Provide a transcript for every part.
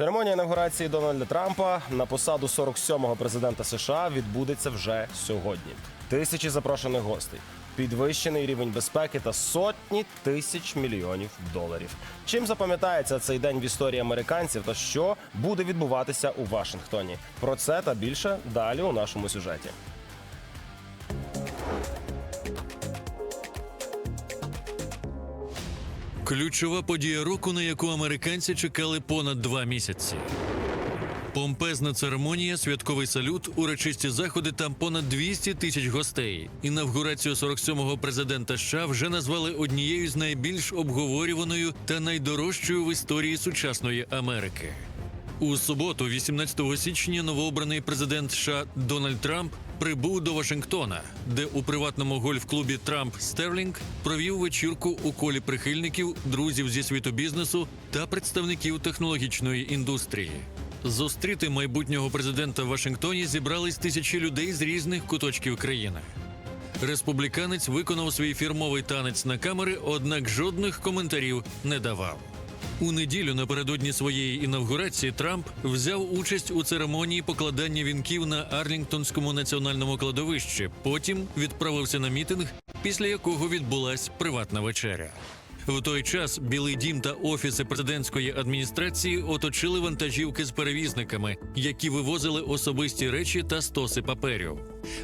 Церемонія інаугурації Дональда Трампа на посаду 47-го президента США відбудеться вже сьогодні. Тисячі запрошених гостей, підвищений рівень безпеки та сотні тисяч мільйонів доларів. Чим запам'ятається цей день в історії американців та що буде відбуватися у Вашингтоні? Про це та більше далі у нашому сюжеті. Ключова подія року, на яку американці чекали понад два місяці. Помпезна церемонія, святковий салют, урочисті заходи Там понад 200 тисяч гостей. Інавгурацію 47-го президента США вже назвали однією з найбільш обговорюваною та найдорожчою в історії сучасної Америки. У суботу, 18 січня, новообраний президент США Дональд Трамп прибув до Вашингтона, де у приватному гольф-клубі Трамп Стерлінг провів вечірку у колі прихильників, друзів зі світу бізнесу та представників технологічної індустрії. Зустріти майбутнього президента в Вашингтоні зібрались тисячі людей з різних куточків країни. Республіканець виконав свій фірмовий танець на камери, однак жодних коментарів не давав. У неділю напередодні своєї інавгурації Трамп взяв участь у церемонії покладання вінків на Арлінгтонському національному кладовищі. Потім відправився на мітинг, після якого відбулась приватна вечеря. В той час Білий дім та офіси президентської адміністрації оточили вантажівки з перевізниками, які вивозили особисті речі та стоси паперів.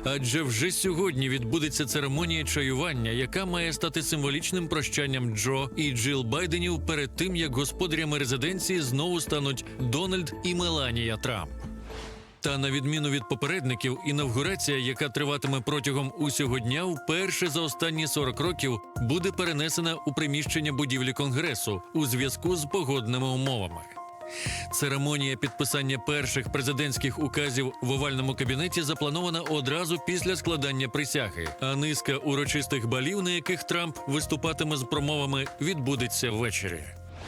Адже вже сьогодні відбудеться церемонія чаювання, яка має стати символічним прощанням Джо і Джил Байденів перед тим, як господарями резиденції знову стануть Дональд і Меланія Трамп. Та на відміну від попередників, інавгурація, яка триватиме протягом усього дня, вперше за останні 40 років буде перенесена у приміщення будівлі конгресу у зв'язку з погодними умовами. Церемонія підписання перших президентських указів в овальному кабінеті запланована одразу після складання присяги, а низка урочистих балів, на яких Трамп виступатиме з промовами, відбудеться ввечері.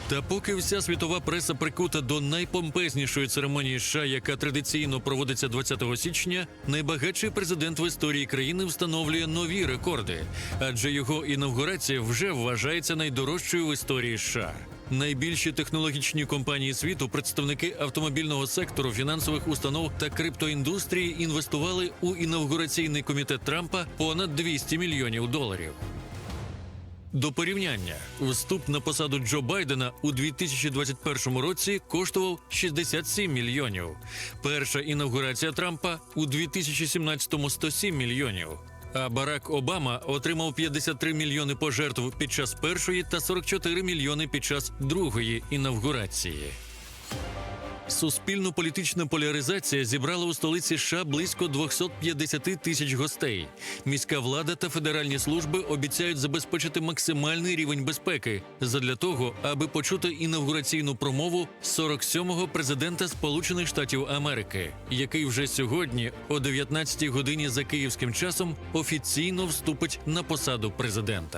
Та поки вся світова преса прикута до найпомпезнішої церемонії США, яка традиційно проводиться 20 січня, найбагатший президент в історії країни встановлює нові рекорди, адже його інавгурація вже вважається найдорожчою в історії США. Найбільші технологічні компанії світу, представники автомобільного сектору, фінансових установ та криптоіндустрії інвестували у інавгураційний комітет Трампа понад 200 мільйонів доларів. До порівняння, вступ на посаду Джо Байдена у 2021 році коштував 67 мільйонів. Перша інавгурація Трампа у 2017 – 107 мільйонів. А Барак Обама отримав 53 мільйони пожертв під час першої та 44 мільйони під час другої інавгурації. Суспільно-політична поляризація зібрала у столиці США близько 250 тисяч гостей. Міська влада та федеральні служби обіцяють забезпечити максимальний рівень безпеки задля того, аби почути інавгураційну промову 47-го президента Сполучених Штатів Америки, який вже сьогодні, о 19-й годині за київським часом, офіційно вступить на посаду президента.